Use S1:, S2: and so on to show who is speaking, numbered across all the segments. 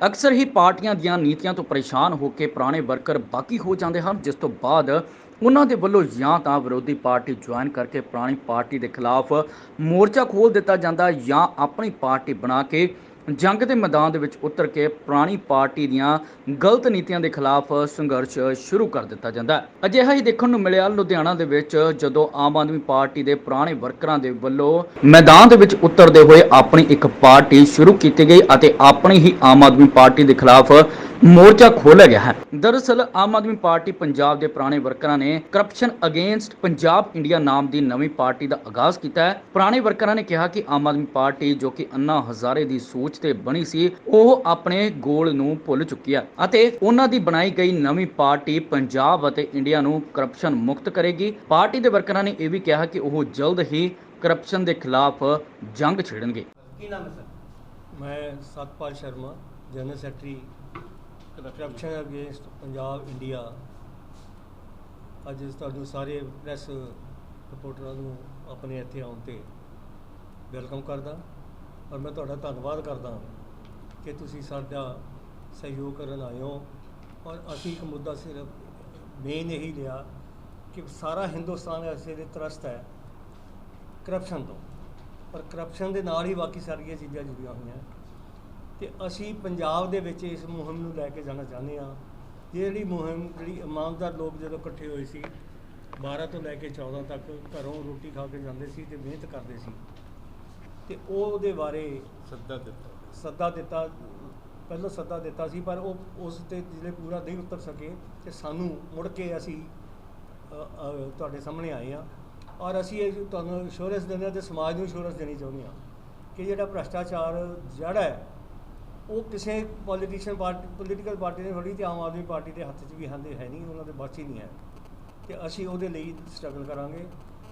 S1: ਅਕਸਰ ਹੀ ਪਾਰਟੀਆਂ ਦੀਆਂ ਨੀਤੀਆਂ ਤੋਂ ਪਰੇਸ਼ਾਨ ਹੋ ਕੇ ਪੁਰਾਣੇ ਵਰਕਰ ਬਾਕੀ ਹੋ ਜਾਂਦੇ ਹਨ, ਜਿਸ ਤੋਂ ਬਾਅਦ ਉਹਨਾਂ ਦੇ ਵੱਲੋਂ ਜਾਂ ਤਾਂ ਵਿਰੋਧੀ ਪਾਰਟੀ ਜੁਆਇਨ ਕਰਕੇ ਪੁਰਾਣੀ ਪਾਰਟੀ ਦੇ ਖਿਲਾਫ ਮੋਰਚਾ ਖੋਲ ਦਿੱਤਾ ਜਾਂਦਾ ਜਾਂ ਆਪਣੀ ਪਾਰਟੀ ਬਣਾ ਕੇ ਜੰਗ ਦੇ ਮੈਦਾਨ ਦੇ ਵਿੱਚ ਉਤਰ ਕੇ ਪੁਰਾਣੀ ਪਾਰਟੀ ਦੀਆਂ ਗਲਤ ਨੀਤੀਆਂ ਦੇ ਖਿਲਾਫ ਸੰਘਰਸ਼ ਸ਼ੁਰੂ ਕਰ ਦਿੱਤਾ ਜਾਂਦਾ ਹੈ। ਅਜਿਹਾ ਹੀ ਦੇਖਣ ਨੂੰ ਮਿਲਿਆ, ਲੁਧਿਆਣਾ ਦੇ ਵਿੱਚ ਜਦੋਂ ਆਮ ਆਦਮੀ ਪਾਰਟੀ ਦੇ ਪੁਰਾਣੇ ਵਰਕਰਾਂ ਦੇ ਵੱਲੋਂ ਮੈਦਾਨ ਦੇ ਵਿੱਚ ਉਤਰਦੇ ਹੋਏ ਆਪਣੀ ਇੱਕ ਪਾਰਟੀ ਸ਼ੁਰੂ ਕੀਤੀ ਗਈ ਅਤੇ ਆਪਣੀ ਹੀ ਆਮ ਆਦਮੀ ਪਾਰਟੀ ਦੇ ਖਿਲਾਫ ਮੋਰਚਾ ਖੋਲ੍ਹਿਆ ਗਿਆ ਹੈ। ਦਰਅਸਲ ਆਮ ਆਦਮੀ ਪਾਰਟੀ ਪੰਜਾਬ ਦੇ ਪੁਰਾਣੇ ਵਰਕਰਾਂ ਨੇ ਕਰਪਸ਼ਨ ਅਗੇਂਸਟ ਪੰਜਾਬ ਇੰਡੀਆ ਨਾਮ ਦੀ ਨਵੀਂ ਪਾਰਟੀ ਦਾ ਆਗਾਜ਼ ਕੀਤਾ ਹੈ। ਪੁਰਾਣੇ ਵਰਕਰਾਂ ਨੇ ਕਿਹਾ ਕਿ ਆਮ ਆਦਮੀ ਪਾਰਟੀ ਜੋ ਕਿ ਅੰਨਾ ਹਜ਼ਾਰੇ ਦੀ ਸੋਚ ਤੇ ਬਣੀ ਸੀ ਉਹ ਆਪਣੇ ਗੋਲ ਨੂੰ ਭੁੱਲ ਚੁੱਕੀ ਹੈ ਅਤੇ ਉਹਨਾਂ ਦੀ ਬਣਾਈ ਗਈ ਨਵੀਂ ਪਾਰਟੀ ਪੰਜਾਬ ਅਤੇ ਇੰਡੀਆ ਨੂੰ ਕਰਪਸ਼ਨ ਮੁਕਤ ਕਰੇਗੀ। ਪਾਰਟੀ ਦੇ ਵਰਕਰਾਂ ਨੇ ਇਹ ਵੀ ਕਿਹਾ ਕਿ ਉਹ ਜਲਦ ਹੀ ਕਰਪਸ਼ਨ ਦੇ ਖਿਲਾਫ ਜੰਗ ਛੇੜਨਗੇ।
S2: ਕੀ ਨਾਮ ਹੈ ਸਰ?
S3: ਮੈਂ Satpal Sharma general secretary corruption against Punjab India ਅੱਜ ਤੁਹਾਨੂੰ ਸਾਰੇ ਪ੍ਰੈਸ ਰਿਪੋਰਟਰਾਂ ਨੂੰ ਆਪਣੇ ਇੱਥੇ ਆਉਣ ਤੇ ਵੈਲਕਮ ਕਰਦਾ। ਔਰ ਮੈਂ ਤੁਹਾਡਾ ਧੰਨਵਾਦ ਕਰਦਾ ਕਿ ਤੁਸੀਂ ਸਾਡਾ ਸਹਿਯੋਗ ਕਰਨ ਆਏ ਹੋ। ਔਰ ਅਸੀਂ ਇੱਕ ਮੁੱਦਾ ਸਿਰਫ ਮੇਨ ਇਹੀ ਲਿਆ ਕਿ ਸਾਰਾ ਹਿੰਦੁਸਤਾਨ ਐਸੇ ਦੇ ਤਰਸਤ ਹੈ ਕਰਪਸ਼ਨ ਤੋਂ। ਪਰ ਕਰਪਸ਼ਨ ਦੇ ਨਾਲ ਹੀ ਬਾਕੀ ਸਾਰੀਆਂ ਚੀਜ਼ਾਂ ਜੁੜੀਆਂ ਹੋਈਆਂ। ਤੇ ਅਸੀਂ ਪੰਜਾਬ ਦੇ ਵਿੱਚ ਇਸ ਮੁਹਿੰਮ ਨੂੰ ਲੈ ਕੇ ਜਾਣਾ ਚਾਹੁੰਦੇ ਹਾਂ। ਜਿਹੜੀ ਮੁਹਿੰਮ ਜਿਹੜੀ ਇਮਾਨਦਾਰ ਲੋਕ ਜਦੋਂ ਇਕੱਠੇ ਹੋਏ ਸੀ 12 ਤੋਂ ਲੈ ਕੇ 14 ਤੱਕ ਘਰੋਂ ਰੋਟੀ ਖਾ ਕੇ ਜਾਂਦੇ ਸੀ ਤੇ ਮਿਹਨਤ ਕਰਦੇ ਸੀ। ਤੇ ਉਹ ਉਹਦੇ ਬਾਰੇ
S2: ਸੱਦਾ ਦਿੱਤਾ।
S3: ਸੱਦਾ ਦਿੱਤਾ ਪਹਿਲਾਂ ਸੱਦਾ ਦਿੱਤਾ ਸੀ ਪਰ ਉਹ ਉਸ ਤੇ ਜਿਹੜੇ ਪੂਰਾ ਨਹੀਂ ਉਤਰ ਸਕੇ ਤੇ ਸਾਨੂੰ ਮੁੜ ਕੇ ਅਸੀਂ ਤੁਹਾਡੇ ਸਾਹਮਣੇ ਆਏ ਆ ਔਰ ਅਸੀਂ ਇਹ ਤੁਹਾਨੂੰ ਇੰਸ਼ੋਰੈਂਸ ਦਿੰਦੇ ਹਾਂ ਤੇ ਸਮਾਜ ਨੂੰ ਇੰਸ਼ੋਰੈਂਸ ਦੇਣੀ ਚਾਹੁੰਦੇ ਹਾਂ ਕਿ ਜਿਹੜਾ ਭ੍ਰਸ਼ਟਾਚਾਰ ਜੜ ਹੈ ਉਹ ਕਿਸੇ ਪੋਲੀਟੀਸ਼ੀਅਨ ਪਾਰਟੀ ਪੋਲੀਟੀਕਲ ਪਾਰਟੀ ਨੇ ਫੜੀ ਤੇ ਆਮ ਆਦਮੀ ਪਾਰਟੀ ਦੇ ਹੱਥ 'ਚ ਵੀ ਹੰਦੇ ਹੈ ਨਹੀਂ, ਉਹਨਾਂ ਦੇ ਬਚ ਹੀ ਨਹੀਂ ਹੈ। ਤੇ ਅਸੀਂ ਉਹਦੇ ਲਈ ਸਟਰਗਲ ਕਰਾਂਗੇ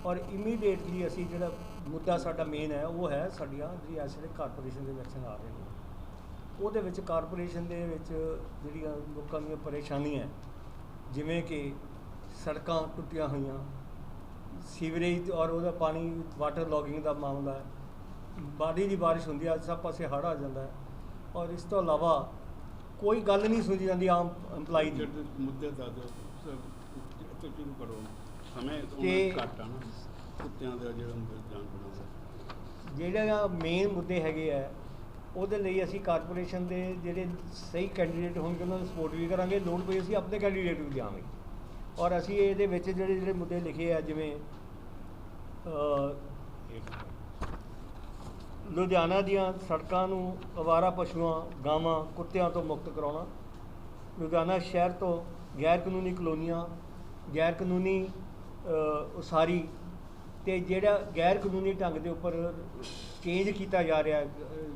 S3: ਔਰ ਇਮੀਡੀਏਟਲੀ ਅਸੀਂ ਜਿਹੜਾ ਮੁੱਦਾ ਸਾਡਾ ਮੇਨ ਹੈ, ਉਹ ਹੈ ਸਾਡੀਆਂ ਜਿਹੜੀ ਇਸ ਵੇਲੇ ਕਾਰਪੋਰੇਸ਼ਨ ਦੇ ਇਲੈਕਸ਼ਨ ਆ ਰਹੇ ਨੇ। ਉਹਦੇ ਵਿੱਚ ਕਾਰਪੋਰੇਸ਼ਨ ਦੇ ਵਿੱਚ ਜਿਹੜੀਆਂ ਲੋਕਾਂ ਦੀਆਂ ਪਰੇਸ਼ਾਨੀਆਂ ਜਿਵੇਂ ਕਿ ਸੜਕਾਂ ਟੁੱਟੀਆਂ ਹੋਈਆਂ ਸੀਵਰੇਜ ਔਰ ਉਹਦਾ ਪਾਣੀ ਵਾਟਰ ਲੌਗਿੰਗ ਦਾ ਮਾਮਲਾ ਹੈ। ਬਾੜੀ ਦੀ ਬਾਰਿਸ਼ ਹੁੰਦੀ ਹੈ ਸਭ ਪਾਸੇ ਹੜ੍ਹ ਆ ਜਾਂਦਾ ਹੈ। ਔਰ ਇਸ ਤੋਂ ਇਲਾਵਾ ਕੋਈ ਗੱਲ ਨਹੀਂ ਸੁਣੀ ਜਾਂਦੀ ਆਮ EMPLOYE ਦੀ।
S2: ਜਿਹੜੇ ਮੁੱਦੇ ਸਰ ਇੱਥੇ ਸ਼ੁਰੂ ਕਰੋ। ਸਮੇਂ ਉਹਨਾਂ ਘੱਟ ਆ ਨਾ ਕੁੱਤਿਆਂ ਦਾ ਜਿਹੜਾ ਜਾਨ ਬਣਾਉਂਦਾ
S3: ਜਿਹੜਾ ਮੇਨ ਮੁੱਦੇ ਹੈਗੇ ਆ ਉਹਦੇ ਲਈ ਅਸੀਂ ਕਾਰਪੋਰੇਸ਼ਨ ਦੇ ਜਿਹੜੇ ਸਹੀ ਕੈਂਡੀਡੇਟ ਹੋਣਗੇ ਉਹਨਾਂ ਨੂੰ ਸਪੋਰਟ ਵੀ ਕਰਾਂਗੇ। ਲੋੜ ਪਈ ਅਸੀਂ ਆਪਣੇ ਕੈਂਡੀਡੇਟ ਵੀ ਦਿਆਂਗੇ। ਔਰ ਅਸੀਂ ਇਹਦੇ ਵਿੱਚ ਜਿਹੜੇ ਜਿਹੜੇ ਮੁੱਦੇ ਲਿਖੇ ਆ ਜਿਵੇਂ ਅ, ਲੁਧਿਆਣਾ ਦੀਆਂ ਸੜਕਾਂ ਨੂੰ ਅਵਾਰਾ ਪਸ਼ੂਆਂ, ਗਾਵਾਂ, ਕੁੱਤਿਆਂ ਤੋਂ ਮੁਕਤ ਕਰਾਉਣਾ। ਲੁਧਿਆਣਾ ਸ਼ਹਿਰ ਤੋਂ ਗੈਰ ਕਾਨੂੰਨੀ ਕਲੋਨੀਆਂ ਗੈਰ ਕਾਨੂੰਨੀ ਉਸਾਰੀ ਤੇ ਜਿਹੜਾ ਗੈਰ ਕਾਨੂੰਨੀ ਢੰਗ ਦੇ ਉੱਪਰ ਚੇਂਜ ਕੀਤਾ ਜਾ ਰਿਹਾ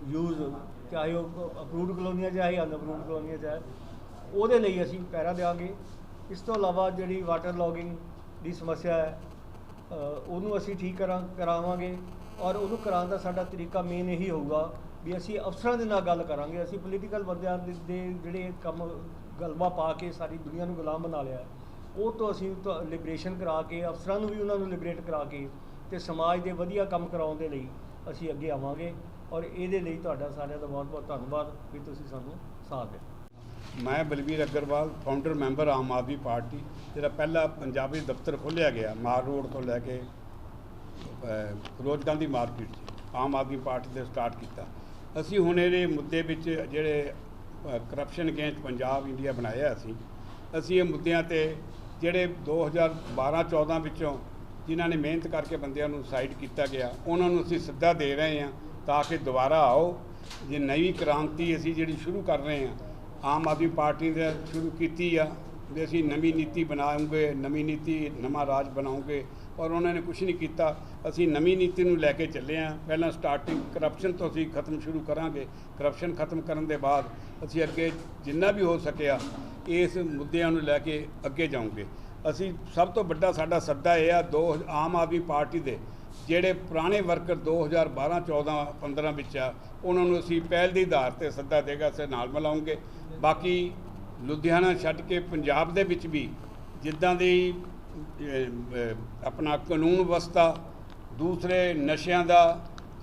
S3: ਯੂਜ਼ ਚਾਹੇ ਉਹ ਅਪਰੂਵਡ ਕਲੋਨੀਆਂ ਚਾਹੇ ਅਨਅਪਰੂਵਡ ਕਲੋਨੀਆਂ ਚਾਹੇ ਉਹਦੇ ਲਈ ਅਸੀਂ ਪੈਰਾ ਦੇਵਾਂਗੇ ਇਸ ਤੋਂ ਇਲਾਵਾ ਜਿਹੜੀ ਵਾਟਰ ਲੌਗਿੰਗ ਦੀ ਸਮੱਸਿਆ ਹੈ ਉਹਨੂੰ ਅਸੀਂ ਠੀਕ ਕਰਾਂ ਕਰਾਵਾਂਗੇ ਔਰ ਉਹਨੂੰ ਕਰਾਉਣ ਦਾ ਸਾਡਾ ਤਰੀਕਾ ਮੇਨ ਇਹੀ ਹੋਊਗਾ ਵੀ ਅਸੀਂ ਅਫਸਰਾਂ ਦੇ ਨਾਲ ਗੱਲ ਕਰਾਂਗੇ, ਅਸੀਂ ਪੋਲੀਟੀਕਲ ਬੰਦਿਆਂ ਦੇ ਦੇ ਜਿਹੜੇ ਕੰਮ, ਗਲਬਾ ਪਾ ਕੇ ਸਾਰੀ ਦੁਨੀਆ ਨੂੰ ਗੁਲਾਮ ਬਣਾ ਲਿਆ ਉਹ ਤੋਂ ਅਸੀਂ ਲਿਬਰੇਸ਼ਨ ਕਰਾ ਕੇ, ਅਫਸਰਾਂ ਨੂੰ ਵੀ ਉਹਨਾਂ ਨੂੰ ਲਿਬਰੇਟ ਕਰਾ ਕੇ ਤੇ ਸਮਾਜ ਦੇ ਵਧੀਆ ਕੰਮ ਕਰਾਉਣ ਦੇ ਲਈ ਅਸੀਂ ਅੱਗੇ ਆਵਾਂਗੇ ਔਰ ਇਹਦੇ ਲਈ ਤੁਹਾਡਾ ਸਾਰਿਆਂ ਦਾ ਬਹੁਤ ਬਹੁਤ ਧੰਨਵਾਦ ਵੀ ਤੁਸੀਂ ਸਾਨੂੰ ਸਾਥ ਦਿੱਤਾ।
S2: ਮੈਂ Balbir Agarwal founder member Aam Aadmi party, ਜਿਹੜਾ ਪਹਿਲਾ ਪੰਜਾਬੀ ਦਫ਼ਤਰ ਖੋਲ੍ਹਿਆ ਗਿਆ ਮਾਰ ਰੋਡ ਤੋਂ ਲੈ ਕੇ ਫਿਰੋਜ਼ ਗਾਂਧੀ ਮਾਰਕੀਟ 'ਚ, ਆਮ ਆਦਮੀ ਪਾਰਟੀ ਦੇ ਸਟਾਰਟ ਕੀਤਾ। ਅਸੀਂ ਹੁਣ ਇਹਦੇ ਮੁੱਦੇ ਵਿੱਚ ਜਿਹੜੇ ਕਰਪਸ਼ਨ ਅਗੇਂਸਟ ਪੰਜਾਬ ਇੰਡੀਆ ਬਣਾਇਆ ਅਸੀਂ ਅਸੀਂ ਇਹ ਮੁੱਦਿਆਂ ਤੇ ਜਿਹੜੇ 2012-14 ਵਿੱਚੋਂ ਜਿਨ੍ਹਾਂ ਨੇ ਮਿਹਨਤ ਕਰਕੇ ਬੰਦਿਆਂ ਨੂੰ ਸਾਈਡ ਕੀਤਾ ਗਿਆ, ਉਹਨਾਂ ਨੂੰ ਅਸੀਂ ਸਿੱਧਾ ਦੇ ਰਹੇ ਹਾਂ ਤਾਂ ਕਿ ਦੁਬਾਰਾ ਆਓ। ਜੇ ਨਵੀਂ ਕ੍ਰਾਂਤੀ ਅਸੀਂ ਜਿਹੜੀ ਸ਼ੁਰੂ ਕਰ ਰਹੇ ਹਾਂ, ਆਮ ਆਦਮੀ ਪਾਰਟੀ ਨੇ ਸ਼ੁਰੂ ਕੀਤੀ ਆ ਵੀ ਅਸੀਂ ਨਵੀਂ ਨੀਤੀ ਬਣਾਉਂਗੇ, ਨਵੀਂ ਨੀਤੀ, ਨਵਾਂ ਰਾਜ ਬਣਾਉਂਗੇ। ਔਰ ਉਹਨਾਂ ਨੇ ਕੁਝ ਨਹੀਂ ਕੀਤਾ। ਅਸੀਂ ਨਵੀਂ ਨੀਤੀ ਨੂੰ ਲੈ ਕੇ ਚੱਲੇ ਹਾਂ। ਪਹਿਲਾਂ ਸਟਾਰਟਿੰਗ ਕਰਪਸ਼ਨ ਤੋਂ ਅਸੀਂ ਖਤਮ ਸ਼ੁਰੂ ਕਰਾਂਗੇ। ਕਰਪਸ਼ਨ ਖਤਮ ਕਰਨ ਦੇ ਬਾਅਦ ਅਸੀਂ ਅੱਗੇ ਜਿੰਨਾ ਵੀ ਹੋ ਸਕਿਆ, ਇਸ ਮੁੱਦਿਆਂ ਨੂੰ ਲੈ ਕੇ ਅੱਗੇ ਜਾਵਾਂਗੇ ਅਸੀਂ ਸਭ ਤੋਂ ਵੱਡਾ ਸਾਡਾ ਸੱਦਾ ਇਹ ਆ, ਦੋ ਆਮ ਆਦਮੀ ਪਾਰਟੀ ਦੇ ਜਿਹੜੇ ਪੁਰਾਣੇ ਵਰਕਰ 2012 14 15 ਵਿੱਚ ਆ, ਉਹਨਾਂ ਨੂੰ ਅਸੀਂ ਪਹਿਲ ਦੀ ਆਧਾਰ ਤੇ ਸੱਦਾ ਦੇਗਾ ਸੇ ਨਾਲ ਮਿਲਾਉਂਗੇ। ਬਾਕੀ ਲੁਧਿਆਣਾ ਛੱਡ ਕੇ ਪੰਜਾਬ ਦੇ ਵਿੱਚ ਵੀ ਜਿੱਦਾਂ ਦੀ ਆਪਣਾ ਕਾਨੂੰਨ ਵਿਵਸਥਾ, ਦੂਸਰੇ ਨਸ਼ਿਆਂ ਦਾ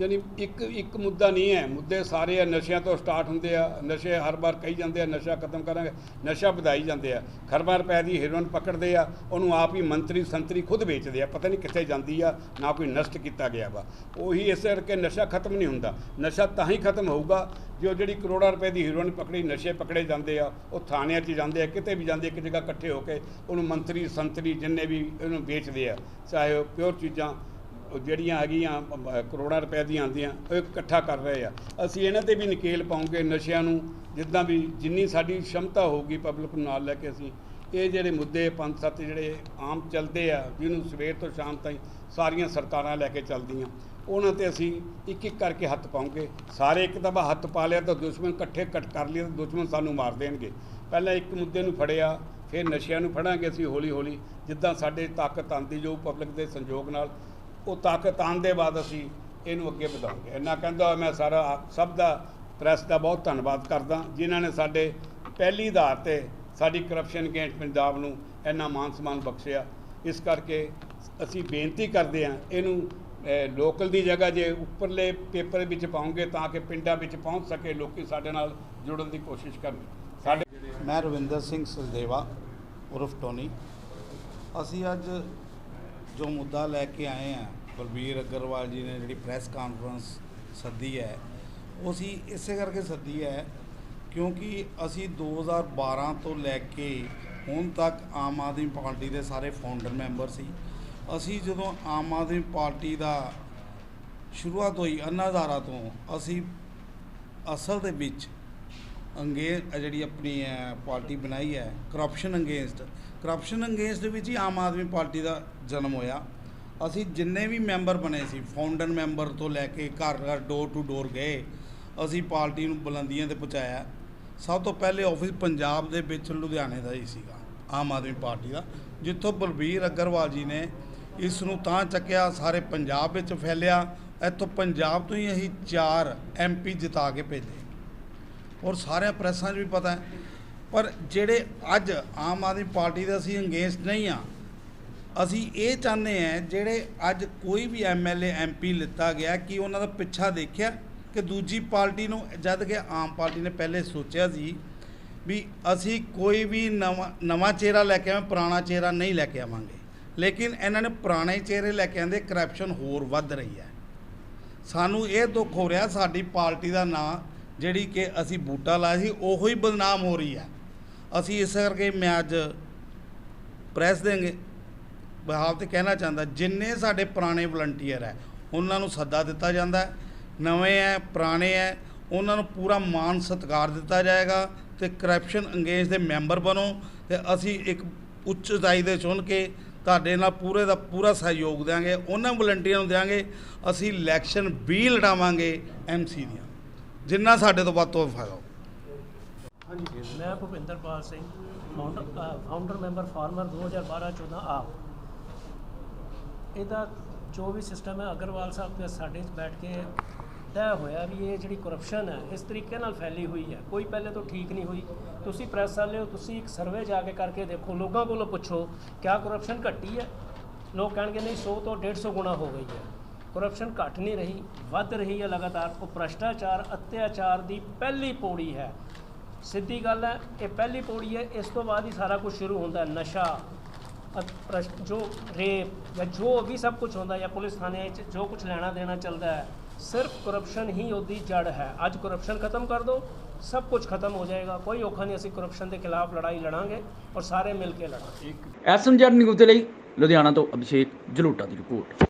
S2: ਯਾਨੀ ਇੱਕ ਇੱਕ ਮੁੱਦਾ ਨਹੀਂ ਹੈ। ਮੁੱਦੇ ਸਾਰੇ ਆ, ਨਸ਼ਿਆਂ ਤੋਂ ਸਟਾਰਟ ਹੁੰਦੇ ਆ। ਨਸ਼ੇ ਹਰ ਵਾਰ ਕਹੀ ਜਾਂਦੇ ਆ, ਨਸ਼ਾ ਖਤਮ ਕਰਾਂਗੇ। ਨਸ਼ਾ ਵਧਾਈ ਜਾਂਦੇ ਆ। ਖਰਬਾਂ ਰੁਪਏ ਦੀ ਹੀਰੋਇਨ ਪਕੜਦੇ ਆ, ਉਹਨੂੰ ਆਪ ਹੀ ਮੰਤਰੀ, ਸੰਤਰੀ ਖੁਦ ਵੇਚਦੇ ਆ। ਪਤਾ ਨਹੀਂ ਕਿੱਥੇ ਜਾਂਦੀ ਆ, ਨਾ ਕੋਈ ਨਸ਼ਟ ਕੀਤਾ ਗਿਆ ਵਾ। ਉਹੀ ਇਸ ਕਰਕੇ ਨਸ਼ਾ ਖਤਮ ਨਹੀਂ ਹੁੰਦਾ। ਨਸ਼ਾ ਤਾਂ ਹੀ ਖਤਮ ਹੋਊਗਾ, ਜੋ ਜਿਹੜੀ ਕਰੋੜਾਂ ਰੁਪਏ ਦੀ ਹੀਰੋਇਨ ਪਕੜੀ, ਨਸ਼ੇ ਪਕੜੇ ਜਾਂਦੇ ਆ, ਉਹ ਥਾਣਿਆਂ 'ਚ ਜਾਂਦੇ ਆ, ਕਿਤੇ ਵੀ ਜਾਂਦੇ ਇੱਕ ਜਗ੍ਹਾ ਇਕੱਠੇ ਹੋ ਕੇ ਉਹਨੂੰ ਮੰਤਰੀ, ਸੰਤਰੀ ਜਿੰਨੇ ਵੀ ਉਹਨੂੰ ਵੇਚਦੇ ਆ, ਚਾਹੇ ਉਹ ਪਿਓਰ ਚੀਜ਼ਾਂ ਜਿਹੜੀਆਂ ਹੈਗੀਆਂ ਕਰੋੜਾਂ ਰੁਪਏ ਦੀਆਂ ਆਉਂਦੀਆਂ, ਉਹ ਇਕੱਠਾ ਕਰ ਰਹੇ ਆ। ਅਸੀਂ ਇਹਨਾਂ ਤੇ ਵੀ ਨਕੇਲ ਪਾਉਂਗੇ ਨਸ਼ਿਆਂ ਨੂੰ, ਜਿੱਦਾਂ ਵੀ ਜਿੰਨੀ ਸਾਡੀ ਸ਼ਮਤਾ ਹੋਊਗੀ ਪਬਲਿਕ ਨੂੰ ਨਾਲ ਲੈ ਕੇ ਅਸੀਂ। ਇਹ ਜਿਹੜੇ ਮੁੱਦੇ ਪੰਜ ਸੱਤ ਜਿਹੜੇ ਆਮ ਚੱਲਦੇ ਆ, ਜਿਹਨੂੰ ਸਵੇਰ ਤੋਂ ਸ਼ਾਮ ਤਾਈਂ ਸਾਰੀਆਂ ਸਰਕਾਰਾਂ ਲੈ ਕੇ ਚੱਲਦੀਆਂ, ਉਹਨਾਂ ਤੇ ਅਸੀਂ ਇੱਕ ਇੱਕ ਕਰਕੇ ਹੱਥ ਪਾਉਂਗੇ। ਸਾਰੇ ਇੱਕ ਦਫਾ ਹੱਥ ਪਾ ਲਿਆ ਤਾਂ ਦੁਸ਼ਮਣ ਇਕੱਠੇ ਕੱਟ ਕਰ ਲਿਆ ਤਾਂ ਦੁਸ਼ਮਣ ਸਾਨੂੰ ਮਾਰ ਦੇਣਗੇ। ਪਹਿਲਾਂ ਇੱਕ ਮੁੱਦੇ ਨੂੰ ਫੜਿਆ, ਫਿਰ ਨਸ਼ਿਆਂ ਨੂੰ ਫੜਾਂਗੇ ਅਸੀਂ ਹੌਲੀ ਹੌਲੀ ਜਿੱਦਾਂ ਸਾਡੇ ਤਾਕਤ ਆਂਦੀ ਜੋ ਪਬਲਿਕ ਦੇ ਸੰਯੋਗ ਨਾਲ ਉਹ ਤਾਕਤ ਆਉਣ ਦੇ ਬਾਅਦ ਅਸੀਂ ਇਹਨੂੰ ਅੱਗੇ ਵਧਾਉਂਗੇ ਇੰਨਾ ਕਹਿੰਦਾ ਹੋਇਆ ਮੈਂ ਸਾਰਾ ਸਭ ਦਾ, ਪ੍ਰੈਸ ਦਾ ਬਹੁਤ ਧੰਨਵਾਦ ਕਰਦਾ, ਜਿਨ੍ਹਾਂ ਨੇ ਸਾਡੇ ਪਹਿਲੀ ਆਧਾਰ ਤੇ ਸਾਡੀ ਕਰਪਸ਼ਨ ਅਗੇਂਸਟ ਪੰਜਾਬ ਨੂੰ ਇੰਨਾ ਮਾਨ ਸਨਮਾਨ ਬਖਸ਼ਿਆ। ਇਸ ਕਰਕੇ ਅਸੀਂ ਬੇਨਤੀ ਕਰਦੇ ਹਾਂ, ਇਹਨੂੰ ਲੋਕਲ ਦੀ ਜਗ੍ਹਾ ਜੇ ਉੱਪਰਲੇ ਪੇਪਰ ਵਿੱਚ ਪਾਉਂਗੇ ਤਾਂ ਕਿ ਪਿੰਡਾਂ ਵਿੱਚ ਪਹੁੰਚ ਸਕੇ, ਲੋਕੀ ਸਾਡੇ ਨਾਲ ਜੁੜਨ ਦੀ ਕੋਸ਼ਿਸ਼ ਕਰਨ। ਸਾਡੇ
S4: ਮੈਂ ਰਵਿੰਦਰ ਸਿੰਘ ਸਲਦੇਵਾ, ਉਰਫ ਟੋਨੀ। ਅਸੀਂ ਅੱਜ ਜੋ ਮੁੱਦਾ ਲੈ ਕੇ ਆਏ ਹਾਂ ਬਲਬੀਰ ਅਗਰਵਾਲ ਜੀ ਨੇ ਜਿਹੜੀ ਪ੍ਰੈਸ ਕਾਨਫਰੰਸ ਸੱਦੀ ਹੈ, ਉਹ ਅਸੀਂ ਇਸੇ ਕਰਕੇ ਸੱਦੀ ਹੈ ਕਿਉਂਕਿ ਅਸੀਂ 2012 ਤੋਂ ਲੈ ਕੇ ਹੁਣ ਤੱਕ ਆਮ ਆਦਮੀ ਪਾਰਟੀ ਦੇ ਸਾਰੇ ਫਾਊਂਡਰ ਮੈਂਬਰ ਸੀ। ਅਸੀਂ ਜਦੋਂ ਆਮ ਆਦਮੀ ਪਾਰਟੀ ਦਾ ਸ਼ੁਰੂਆਤ ਹੋਈ ਅਨਾਧਾਰਾ ਤੋਂ, ਅਸੀਂ ਅਸਲ ਦੇ ਵਿੱਚ ਅੰਗੇ ਜਿਹੜੀ ਆਪਣੀ ਅ, ਪਾਰਟੀ ਬਣਾਈ ਹੈ ਕਰਪਸ਼ਨ ਅਗੇਂਸਟ ਕਰਪਸ਼ਨ ਅਗੇਂਸਟ ਵਿੱਚ ਹੀ ਆਮ ਆਦਮੀ ਪਾਰਟੀ ਦਾ ਜਨਮ ਹੋਇਆ। ਅਸੀਂ ਜਿੰਨੇ ਵੀ ਮੈਂਬਰ ਬਣੇ ਸੀ ਫਾਊਂਡਰ ਮੈਂਬਰ ਤੋਂ ਲੈ ਕੇ ਘਰ ਘਰ ਡੋਰ ਟੂ ਡੋਰ ਗਏ ਅਸੀਂ ਪਾਰਟੀ ਨੂੰ ਬੁਲੰਦੀਆਂ ਤੇ ਪਹੁੰਚਾਇਆ। ਸਭ ਤੋਂ ਪਹਿਲੇ ਆਫਿਸ ਪੰਜਾਬ ਦੇ ਵਿੱਚ ਲੁਧਿਆਣੇ ਦਾ ਹੀ ਸੀਗਾ ਆਮ ਆਦਮੀ ਪਾਰਟੀ ਦਾ। ਜਿੱਥੋਂ ਬਲਬੀਰ ਅਗਰਵਾਲ ਜੀ ਨੇ ਇਸ ਨੂੰ ਤਾਂ ਚੱਕਿਆ ਸਾਰੇ ਪੰਜਾਬ ਵਿੱਚ ਫੈਲਿਆ। ਇੱਥੋਂ ਪੰਜਾਬ ਤੋਂ ਹੀ ਅਸੀਂ ਚਾਰ ਐਮਪੀ ਜਿਤਾ ਕੇ ਭੇਜੇ। ਔਰ ਸਾਰਿਆਂ ਪ੍ਰੈਸਾਂ 'ਚ ਵੀ ਪਤਾ ਹੈ। ਪਰ ਜਿਹੜੇ ਅੱਜ ਆਮ ਆਦਮੀ ਪਾਰਟੀ ਦੇ ਅਸੀਂ ਅਗੇਂਸਟ ਨਹੀਂ ਆ ਅਸੀਂ ਇਹ ਚਾਹੁੰਦੇ ਹਾਂ ਜਿਹੜੇ ਅੱਜ ਕੋਈ ਵੀ ਐਮਐਲਏ ਐਮਪੀ ਲਿੱਤਾ ਗਿਆ ਕਿ ਉਹਨਾਂ ਦਾ ਪਿੱਛਾ ਦੇਖਿਆ ਕਿ ਦੂਜੀ ਪਾਰਟੀ ਨੂੰ, ਜਦ ਕਿ ਆਮ ਪਾਰਟੀ ਨੇ ਪਹਿਲੇ ਸੋਚਿਆ ਸੀ ਵੀ ਅਸੀਂ ਕੋਈ ਵੀ ਨਵਾਂ ਨਵਾਂ ਚਿਹਰਾ ਲੈ ਕੇ ਆਵਾਂ, ਪੁਰਾਣਾ ਚਿਹਰਾ ਨਹੀਂ ਲੈ ਕੇ ਆਵਾਂਗੇ। ਲੇਕਿਨ ਇਹਨਾਂ ਨੇ ਪੁਰਾਣੇ ਚਿਹਰੇ ਲੈ ਕੇ ਆਂਦੇ ਕਰਪਸ਼ਨ ਹੋਰ ਵੱਧ ਰਹੀ ਹੈ। ਸਾਨੂੰ ਇਹ ਦੁੱਖ ਹੋ ਰਿਹਾ ਸਾਡੀ ਪਾਰਟੀ ਦਾ ਨਾਂ ਜਿਹੜੀ ਕਿ ਅਸੀਂ ਬੂਟਾ ਲਾਇਆ ਸੀ, ਉਹੋ ਹੀ ਬਦਨਾਮ ਹੋ ਰਹੀ ਹੈ। ਅਸੀਂ ਇਸ ਕਰਕੇ ਮੈਂ ਅੱਜ ਪ੍ਰੈਸ ਦੇਂਗੇ। ਬਹਾਲ ਤੇ ਕਹਿਣਾ ਚਾਹੁੰਦਾ, ਜਿੰਨੇ ਸਾਡੇ ਪੁਰਾਣੇ ਵਲੰਟੀਅਰ ਹੈ, ਉਹਨਾਂ ਨੂੰ ਸੱਦਾ ਦਿੱਤਾ ਜਾਂਦਾ ਹੈ। ਨਵੇਂ ਹੈ, ਪੁਰਾਣੇ ਹੈ, ਉਹਨਾਂ ਨੂੰ ਪੂਰਾ ਮਾਨ ਸਤਿਕਾਰ ਦਿੱਤਾ ਜਾਏਗਾ ਤੇ ਕਰਪਸ਼ਨ ਅੰਗੇਜ ਦੇ ਮੈਂਬਰ ਬਣੋ ਤੇ ਅਸੀਂ ਇੱਕ ਉੱਚ ਉਚਾਈ ਦੇ ਚੁਣ ਕੇ ਤੁਹਾਡੇ ਨਾਲ ਪੂਰੇ ਦਾ ਪੂਰਾ ਸਹਿਯੋਗ ਦੇਵਾਂਗੇ ਉਹਨਾਂ ਵਲੰਟੀਅਰਾਂ ਨੂੰ ਦੇਵਾਂਗੇ ਅਸੀਂ ਇਲੈਕਸ਼ਨ ਵੀ ਲੜਾਵਾਂਗੇ ਐਮਸੀ ਦੀਆਂ। ਜਿੰਨਾ ਸਾਡੇ ਤੋਂ ਵੱਧ ਤੋਂ ਫਾਇਦਾ ਹਾਂਜੀ।
S5: ਮੈਂ Bhupinderpal Singh founder founder member farmer 2012-14 ਆਪ। ਇਹਦਾ ਜੋ ਵੀ ਸਿਸਟਮ ਹੈ, ਅਗਰਵਾਲ ਸਾਹਿਬ ਦੇ ਸਾਡੇ 'ਚ ਬੈਠ ਕੇ ਤੈਅ ਹੋਇਆ ਵੀ ਇਹ ਜਿਹੜੀ ਕਰਪਸ਼ਨ ਹੈ, ਇਸ ਤਰੀਕੇ ਨਾਲ ਫੈਲੀ ਹੋਈ ਹੈ। ਕੋਈ ਪਹਿਲੇ ਤੋਂ ਠੀਕ ਨਹੀਂ ਹੋਈ। ਤੁਸੀਂ ਪ੍ਰੈਸ ਵਾਲੇ ਹੋ, ਤੁਸੀਂ ਇੱਕ ਸਰਵੇ ਜਾ ਕੇ ਕਰਕੇ ਦੇਖੋ, ਲੋਕਾਂ ਕੋਲੋਂ ਪੁੱਛੋ, ਕਿਆ ਕਰਪਸ਼ਨ ਘਟੀ ਹੈ? ਲੋਕ ਕਹਿਣਗੇ, ਨਹੀਂ 100 ਤੋਂ 150 ਗੁਣਾ ਹੋ ਗਈ ਹੈ। ਕਰਪਸ਼ਨ ਘਟ ਨਹੀਂ ਰਹੀ, ਵੱਧ ਰਹੀ ਹੈ ਲਗਾਤਾਰ। ਉਹ ਭ੍ਰਸ਼ਟਾਚਾਰ, ਅਤਿਆਚਾਰ ਦੀ ਪਹਿਲੀ ਪੌੜੀ ਹੈ। ਸਿੱਧੀ ਗੱਲ ਹੈ, ਇਹ ਪਹਿਲੀ ਪੌੜੀ ਹੈ, ਇਸ ਤੋਂ ਬਾਅਦ ਹੀ ਸਾਰਾ ਕੁਝ ਸ਼ੁਰੂ ਹੁੰਦਾ ਹੈ। ਨਸ਼ਾ ਜੋ ਰੇਪ ਜਾਂ ਜੋ ਵੀ ਸਭ ਕੁਝ ਹੁੰਦਾ ਜਾਂ ਪੁਲਿਸ ਥਾਣੇ 'ਚ ਜੋ ਕੁਝ ਲੈਣਾ ਦੇਣਾ ਚੱਲਦਾ ਹੈ, ਸਿਰਫ ਕਰਪਸ਼ਨ ਹੀ ਉਹਦੀ ਜੜ ਹੈ। ਅੱਜ ਕਰਪਸ਼ਨ ਖਤਮ ਕਰ ਦੋ, ਸਭ ਕੁਝ ਖਤਮ ਹੋ ਜਾਏਗਾ। ਕੋਈ ਔਖਾ ਨਹੀਂ, ਅਸੀਂ ਕਰਪਸ਼ਨ ਦੇ ਖਿਲਾਫ ਲੜਾਈ ਲੜਾਂਗੇ ਔਰ ਸਾਰੇ ਮਿਲ ਕੇ ਲੜਾਂਗੇ।
S1: ਐਸਐਮਜੈਡ ਨਿਊਜ਼ ਦੇ ਲਈ ਲੁਧਿਆਣਾ ਤੋਂ ਅਭਿਸ਼ੇਕ ਜਲੋਟਾ ਦੀ ਰਿਪੋਰਟ।